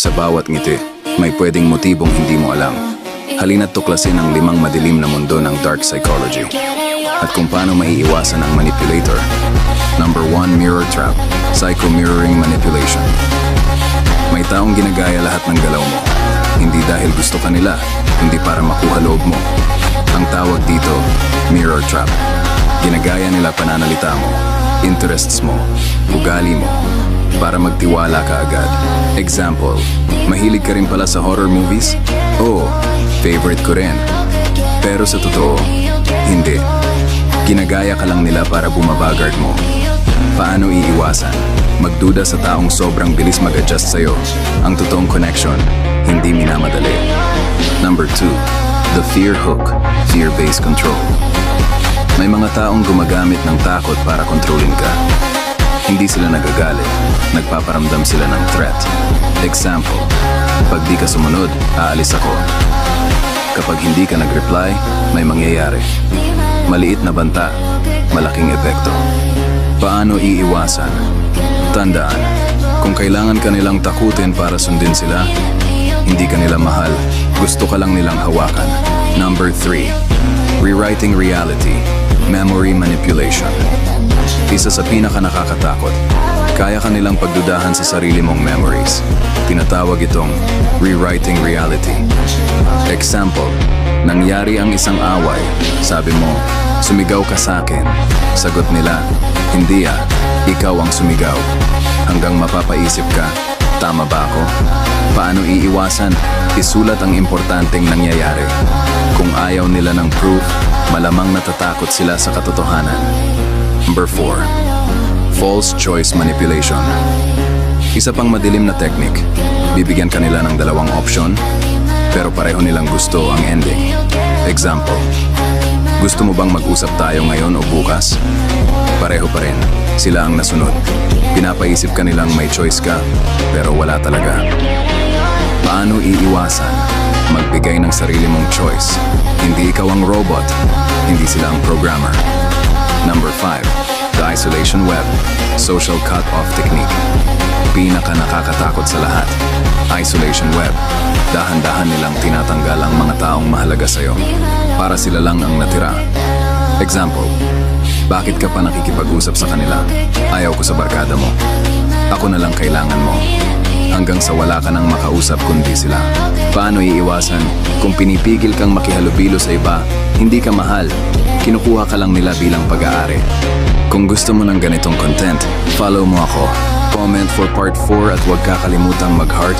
Sa bawat ngiti, may pwedeng motibong hindi mo alam. Halina't tuklasin ang limang madilim na mundo ng dark psychology. At kung paano maiiwasan ang manipulator. Number 1, mirror trap. Psycho-mirroring manipulation. May taong ginagaya lahat ng galaw mo. Hindi dahil gusto ka nila, hindi para makuha loob mo. Ang tawag dito, mirror trap. Ginagaya nila pananalita mo, interests mo, ugali mo, para magtiwala ka agad. Example, mahilig ka rin pala sa horror movies? Oo, favorite ko rin. Pero sa totoo, hindi. Ginagaya ka lang nila para bumabagard mo. Paano iiwasan? Magduda sa taong sobrang bilis mag-adjust sa'yo. Ang totoong connection, hindi minamadali. Number 2, the fear hook, fear-based control. May mga taong gumagamit ng takot para kontrolin ka. Hindi sila nagagalit, nagpaparamdam sila ng threat. Example, pag di ka sumunod, aalis ako. Kapag hindi ka nag-reply, may mangyayari. Maliit na banta, malaking epekto. Paano iiwasan? Tandaan, kung kailangan ka nilang takutin para sundin sila, hindi ka nila mahal, gusto ka lang nilang hawakan. Number 3. Rewriting reality, memory manipulation. Isa sa pinaka nakakatakot, kaya ka nilang pagdudahan sa sarili mong memories. Tinatawag itong rewriting reality. Example, nangyari ang isang away. Sabi mo, sumigaw ka sa akin. Sagot nila, hindi ah, ikaw ang sumigaw. Hanggang mapapaisip ka, tama ba ako? Paano iiwasan? Isulat ang importanteng nangyayari. Kung ayaw nila ng proof, malamang natatakot sila sa katotohanan. Number 4. False choice manipulation. Isa pang madilim na technique. Bibigyan ka nila ng dalawang option, pero pareho nilang gusto ang ending. Example, gusto mo bang mag-usap tayo ngayon o bukas? Pareho pa rin, sila ang nasunod. Pinapaisip ka nilang may choice ka, pero wala talaga. Paano iiwasan? Magbigay ng sarili mong choice. Hindi ikaw ang robot, hindi sila ang programmer. Number 5. The Isolation Web Social Cut-Off Technique Pinaka nakakatakot sa lahat. Isolation Web Dahan-dahan nilang tinatanggal ang mga taong mahalaga sa'yo para sila lang ang natira. Example, bakit ka pa nakikipag-usap sa kanila? Ayaw ko sa barkada mo. Ako na lang kailangan mo. Hanggang sa wala ka nang makausap kundi sila. Paano iiwasan? Kung pinipigil kang makihalubilo sa iba, hindi ka mahal. Kinukuha ka lang nila bilang pag-aari. Kung gusto mo ng ganitong content, follow mo ako. Comment for part 4 at huwag kakalimutang mag-heart